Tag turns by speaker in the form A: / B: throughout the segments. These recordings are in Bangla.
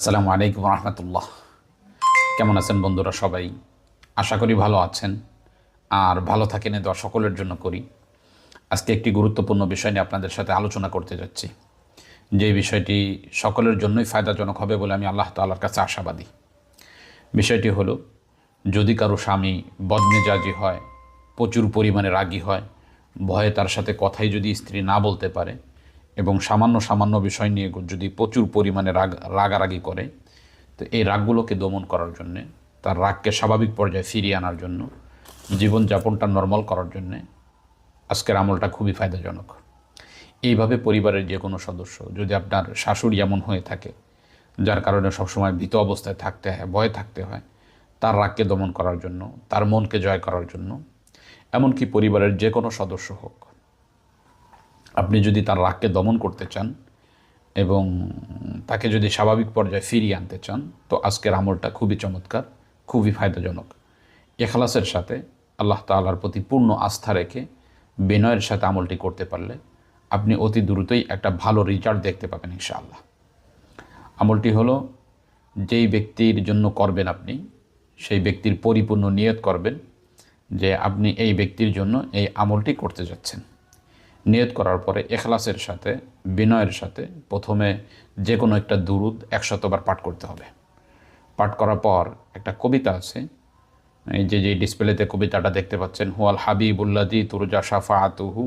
A: আসসালামু আলাইকুম রহমতুল্লাহ। কেমন আছেন বন্ধুরা সবাই? আশা করি ভালো আছেন। আর ভালো থাকেন দোয়া সকলের জন্য করি। আজকে একটি গুরুত্বপূর্ণ বিষয় নিয়ে আপনাদের সাথে আলোচনা করতে যাচ্ছি। যে বিষয়টি সকলের জন্যই ফায়দাজনক হবে বলে আমি আল্লাহ তাল্লার কাছে আশাবাদী। বিষয়টি হলো, যদি কারও স্বামী বদমেজাজি হয়, প্রচুর পরিমাণে রাগী হয়, ভয়ে তার সাথে কথাই যদি স্ত্রী না বলতে পারে এবং সামান্য সামান্য বিষয় নিয়ে যদি প্রচুর পরিমাণে রাগ, রাগারাগি করে, তো এই রাগগুলোকে দমন করার জন্যে, তার রাগকে স্বাভাবিক পর্যায়ে ফিরিয়ে আনার জন্য, জীবনযাপনটা নর্মাল করার জন্যে আজকের আমলটা খুবই ফায়দাজনক। এইভাবে পরিবারের যে কোনো সদস্য, যদি আপনার শাশুড়ি এমন হয়ে থাকে, যার কারণে সবসময় ভীত অবস্থায় থাকতে হয়, ভয়ে থাকতে হয়, তার রাগকে দমন করার জন্য, তার মনকে জয় করার জন্য, এমনকি পরিবারের যে কোনো সদস্য হোক আপনি যদি তার রাগকে দমন করতে চান এবং তাকে যদি স্বাভাবিক পর্যায়ে ফিরিয়ে আনতে চান, তো আজকের আমলটা খুবই চমৎকার, খুবই ফায়দাজনক। এখলাসের সাথে আল্লাহ তাআলার প্রতি পূর্ণ আস্থা রেখে বিনয়ের সাথে আমলটি করতে পারলে আপনি অতি দ্রুতই একটা ভালো রেজাল্ট দেখতে পাবেন ইনশাআল্লাহ। আমলটি হলো, যেই ব্যক্তির জন্য করবেন আপনি, সেই ব্যক্তির পরিপূর্ণ নিয়ত করবেন যে আপনি এই ব্যক্তির জন্য এই আমলটি করতে যাচ্ছেন। নিয়ত করার পরে এখলাসের সাথে, বিনয়ের সাথে প্রথমে যে কোনো একটা দুরুদ একশতবার পাঠ করতে হবে। পাঠ করার পর একটা কবিতা আছে, এই যে যে ডিসপ্লেতে কবিতাটা দেখতে পাচ্ছেন, হুয়াল হাবিবুল্লাদি তুরজা শাফা আতুহু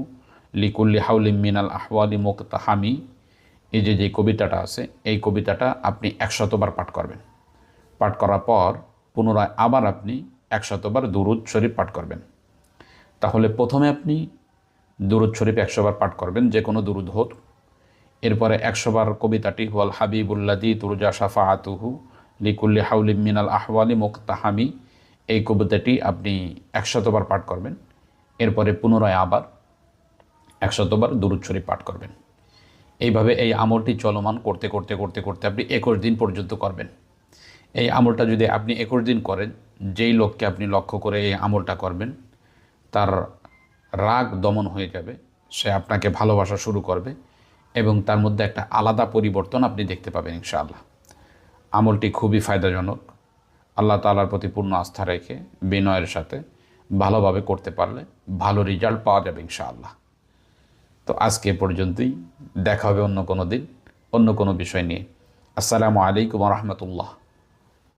A: লিকুল্লি হাউলি মিনাল আহওয়ালি মুক্তাহামি। এই যে যে কবিতাটা আছে, এই কবিতাটা আপনি একশতবার পাঠ করবেন। পাঠ করার পর পুনরায় আবার আপনি একশতবার দুরুদ শরীফ পাঠ করবেন। তাহলে প্রথমে আপনি দুরুদ শরীফ একশোবার পাঠ করবেন, যে কোনো দুরুদ হোক। এরপরে একশোবার কবিতাটি, হুয়াল হাবিবুল্লাদি তুরুজা সাফা আতুহু লিকুল্লি হাউলি মিনাল আহওয়ালি মুক্তাহামি এই কবিতাটি আপনি একশতবার পাঠ করবেন। এরপরে পুনরায় আবার একশতবার দুরুদ শরীফ পাঠ করবেন। এইভাবে এই আমলটি চলমান করতে করতে করতে করতে আপনি একুশ দিন পর্যন্ত করবেন। এই আমলটা যদি আপনি একুশ দিন করেন, যেই লোককে আপনি লক্ষ্য করে এই আমলটা করবেন, তার রাগ দমন হয়ে যাবে, সে আপনাকে ভালোবাসা শুরু করবে এবং তার মধ্যে একটা আলাদা পরিবর্তন আপনি দেখতে পাবেন ইনশাআল্লাহ। আমলটি খুবই ফায়দাজনক। আল্লাহ তালার প্রতি পূর্ণ আস্থা রেখে বিনয়ের সাথে ভালোভাবে করতে পারলে ভালো রেজাল্ট পাওয়া যাবে ইনশাআল্লাহ। তো আজকে পর্যন্তই। দেখা হবে অন্য কোনো দিন, অন্য কোনো বিষয় নিয়ে। আসসালামু আলাইকুম রহমতুল্লাহ।